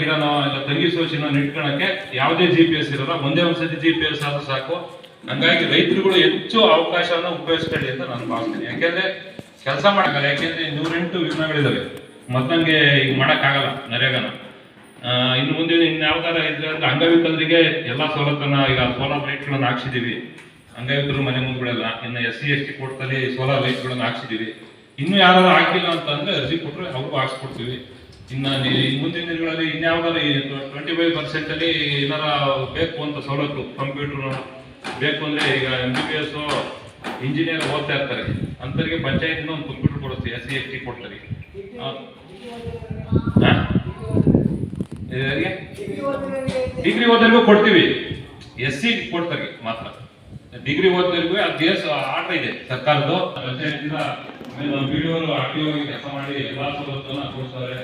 ಗಿಡನೋ ಇಲ್ಲ ತಂಗಿ ಸೋಚಿನೋ ನಿಟ್ಕೊಳಕ್ಕೆ ಯಾವುದೇ ಜಿ ಪಿ ಎಸ್ ಇರಲ್ಲ. ಒಂದೇ ಒಂದ್ಸತಿ ಜಿ ಪಿ ಎಸ್ ಆದ್ರೂ ಸಾಕು. ಹಂಗಾಗಿ ರೈತರುಗಳು ಹೆಚ್ಚು ಅವಕಾಶವನ್ನ ಉಪಯೋಗಿಸ್ಕೊಳ್ಳಿ ಅಂತ ನಾನು ಭಾವಿಸ್ತೀನಿ. ಯಾಕೆಂದ್ರೆ ಕೆಲಸ ಮಾಡಕ್ಕಲ್ಲ ಯಾಕೆಂದ್ರೆ ನೂರೆಂಟು ಯೋಜನೆಗಳಿದಾವೆ ಮತ್ತೆ ನಂಗೆ ಈಗ ಮಾಡೋಕ್ಕಾಗಲ್ಲ ನರೇಗಾನ. ಇನ್ನು ಮುಂದಿನ ಇನ್ಯಾವ್ದಾರ ಇದ್ರೆ ಅಂದ್ರೆ ಅಂಗವಿಕಲರಿಗೆ ಎಲ್ಲಾ ಸವಲತ್ತನ್ನ ಈಗ ಸೋಲಾರ್ ಲೈಟ್ಗಳನ್ನು ಹಾಕ್ಸಿದೀವಿ. ಅಂಗವಿಕಲರು ಮನೆ ಮುಂದ್ಗಳೆಲ್ಲ ಇನ್ನು ಎಸ್ ಸಿ ಎಸ್ ಟಿ ಕೋರ್ಟಲ್ಲಿ ಸೋಲಾರ್ ಲೈಟ್ಗಳನ್ನು ಹಾಕ್ಸಿದೀವಿ. ಇನ್ನು ಯಾರು ಹಾಕಿಲ್ಲ ಅಂತಂದ್ರೆ ಅರ್ಜಿ ಕೊಟ್ಟರೆ ಅವ್ರಿಗೂ ಹಾಕ್ಸ್ಕೊಡ್ತೀವಿ. ಇನ್ನ ಮುಂದಿನ ದಿನಗಳಲ್ಲಿ ಇನ್ಯಾವ್ದಾರ ಟ್ವೆಂಟಿ ಫೈವ್ ಪರ್ಸೆಂಟಲ್ಲಿ ಏನಾರ ಬೇಕು ಅಂತ ಸವಲತ್ತು ಕಂಪ್ಯೂಟರ್ ಬೇಕು ಅಂದರೆ ಈಗ M B B S engineer ಓದ್ತಾ ಇರ್ತಾರೆ. ಅಂಥವ್ರಿಗೆ ಪಂಚಾಯತ್ನ ಒಂದು ಕಂಪ್ಯೂಟರ್ ಕೊಡುತ್ತೆ ಎಸ್ ಸಿ ಎಸ್ ಟಿ ಕೊಡ್ತಾರೆ? ಡಿಗ್ರಿ ಓದೋರಿಗೂ ಕೊಡ್ತೀವಿ. ಎಸ್ ಸಿ ಕೊಡ್ತಾರೆ ಮಾತ್ರ. ಡಿಗ್ರಿ ಓದೋರ್ಗೂ ಅದು ದೇಶ ಆರ್ಡರ್ ಇದೆ ಸರ್ಕಾರದ್ದು. ಪಂಚಾಯತಿಂದ ಟಿ ಆರ್ಟಿಒ ಕೆಲಸ ಮಾಡಿ ಎಲ್ಲಾ ಸವಲತ್ತನ್ನ ಕೊಡ್ತಾರೆ.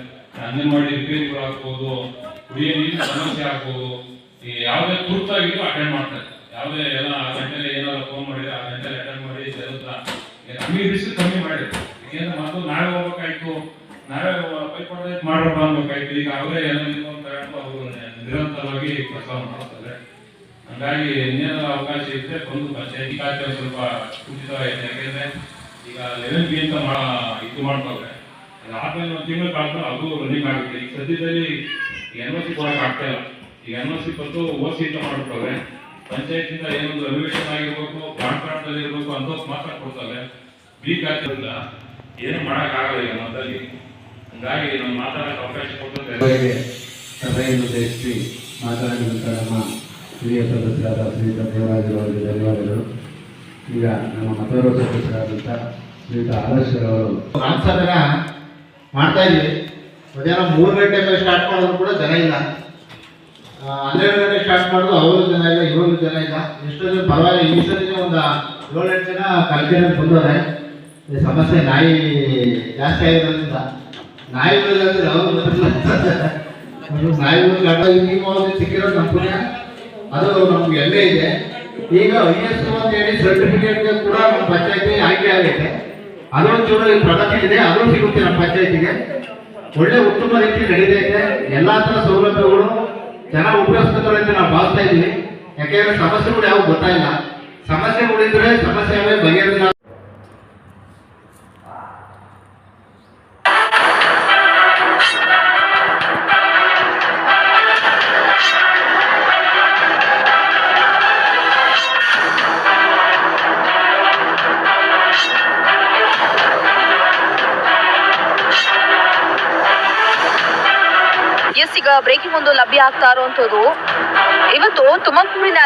ಅಂಗನವಾಡಿ ರಿಪೇರಿಗಳು ಆಗ್ಬೋದು, ಕುಡಿಯೋ ನೀರಿನ ಸಮಸ್ಯೆ ಆಗ್ಬೋದು. ಈ ಯಾವುದೇ ತುರ್ತಾಗಿದ್ರು ಅಟೆಂಡ್ ಮಾಡ್ತಾರೆ. ಯಾವುದೇ ಎಲ್ಲ ಆ ಗಂಟೆಲಿ ಏನಾದ್ರು ಫೋನ್ ಮಾಡಿದ್ರೆ ಆ ಗಂಟೆಲಿ ಅಟೆಂಡ್ ಮಾಡಿ ಕಮ್ಮಿ ಬಿಸಿಲು ಕಮ್ಮಿ ಮಾಡಿ ಯಾಕೆಂದ್ರೆ ಮೊದಲು ನಾವೇ ಹೋಗ್ಬೇಕಾಯ್ತು. ನಾವೇ ಪೈಪ್ ಹೊಡೆದ್ ಮಾಡ್ರಪ್ಪ ಅನ್ಬೇಕಾಯ್ತು. ಈಗ ಅವರೇ ಏನೋ ತಗೊಂಡು ಅವರು ನಿರಂತರವಾಗಿ ಕೆಲಸ ಮಾಡ್ತಾರೆ. ಹಂಗಾಗಿ ಇನ್ನೇನು ಅವಕಾಶ ಇದ್ರೆ ಒಂದು ಪಂಚಾಯತಿ ಖಾತೆ ಸ್ವಲ್ಪ ಸ್ವಲ್ಪ ಆಯ್ತು ಯಾಕೆಂದ್ರೆ ಈಗ ಲೆವೆನ್ ಬಿ ಅಂತ ಮಾ ಇದು ಮಾಡ್ತಾರೆ ಆದ್ಮೇಲೆ ಒಂದು ತಿಂಗಳು ಕಾಲ ಅದು ರನ್ನಿಂಗ್ ಆಗುತ್ತೆ. ಈಗ ಸದ್ಯದಲ್ಲಿ ಎನ್ ಒ ಸಿ ಕೊಡಕ್ಕೆ ಆಗ್ತಾ ಇಲ್ಲ. ಈಗ ಎನ್ ಓ ಸಿ ಬಂದು ಓ ಸಿ ಅಂತ ಮಾಡ್ಬಿಟ್ಟವ್ರೆ ಪಂಚಾಯತಿಂದ ಏನೊಂದು ರೆವಿಷನ್ ಆಗಿರ್ಬೇಕು ಕಾರ್ಡ್ದಲ್ಲಿ ಇರ್ಬೇಕು ಅಂತ ಮಾತ್ರ ಕೊಡ್ತಾರೆ. ಬಿ ಖಾತೆ ಇಲ್ಲ. ಏನು ಮಾಡೋಕ್ಕಾಗಲ್ಲ ಈಗ ಮೊದಲಿಗೆ ಹಂಗಾಗಿ ನಮ್ಮ ಮಾತಾಡಕ್ಕೆ ಅವಕಾಶ ಅವರಿಗೆ ಸಭೆಯನ್ನು ಉದ್ದೇಶಿಸಿ ಹಿರಿಯ ಸದಸ್ಯರಾದ ಶ್ರೀಯುತ ದೇವರಾಜರವರಿಗೆ ಧನ್ಯವಾದಗಳು ಈಗ ನಮ್ಮ ಮತ್ತೋರ್ವ ಸದಸ್ಯರಾದಂಥ ಶ್ರೀಯುತ ಆದರ್ಶರವರು ರಾಮಸಭೆನ ಮಾಡ್ತಾ ಇದ್ವಿ ಮಧ್ಯಾಹ್ನ ಮೂರು ಗಂಟೆ ಮೇಲೆ ಸ್ಟಾರ್ಟ್ ಮಾಡಿದ್ರು ಕೂಡ ಜನ ಇಲ್ಲ. ಹನ್ನೆರಡು ಗಂಟೆ ಸ್ಟಾರ್ಟ್ ಮಾಡಿದ್ರು ಅವರು ಜನ ಇಲ್ಲ, ಇವರು ಜನ ಇಲ್ಲ. ಎಷ್ಟೋ ಜನ ಪರವಾಗಿಲ್ಲ. ಈ ಸರಿ ಒಂದು ಏಳೆಂಟು ಜನ ಕಲ್ಕೆರೆ ಬಂದವ್ರೆ. ಸಮಸ್ಯೆ ನಾಯಿ ಜಾಸ್ತಿ ಆಗಿರೋದ್ರಿಂದ. ನಾಯಿಗಳು ಅವರು ನಾಯಿಗಳು ಸಿಕ್ಕಿರೋದು ನಮ್ಮ ಪುಣ್ಯ. ಅದು ನಮ್ಗೆ ಎಲ್ಲ ಇದೆ. ಈಗ ಐ ಎಸ್ ಅಂತ ಹೇಳಿ ಸರ್ಟಿಫಿಕೇಟ್ ಕೂಡ ನಮ್ಮ ಪಂಚಾಯತಿ ಆಯ್ಕೆ ಆಗೈತೆ ಅದೊಂಚೂರು ಪ್ರಗತಿ ಇದೆ, ಅದು ಸಿಗುತ್ತೆ ನಮ್ಮ ಪಂಚಾಯತಿಗೆ. ಒಳ್ಳೆ ಉತ್ತಮ ರೀತಿ ನಡೀತೈತೆ. ಎಲ್ಲಾ ತರ ಸೌಲಭ್ಯಗಳು ಚೆನ್ನಾಗಿ ಉಪಯೋಗಿಸ್ತಾರೆ ಅಂತ ನಾವು ಭಾವಿಸ್ತಾ ಇದ್ದೀವಿ. ಯಾಕೆಂದ್ರೆ ಸಮಸ್ಯೆಗಳು ಯಾವ ಗೊತ್ತಾಗಿಲ್ಲ. ಸಮಸ್ಯೆಗಳಿದ್ರೆ ಸಮಸ್ಯೆ ಈಗ ಬ್ರೇಕಿಂಗ್ ಒಂದು ಲಭ್ಯ ಆಗ್ತಾ ಇರುವಂತದ್ದು ಇವತ್ತು ತುಮಕೂರಿನ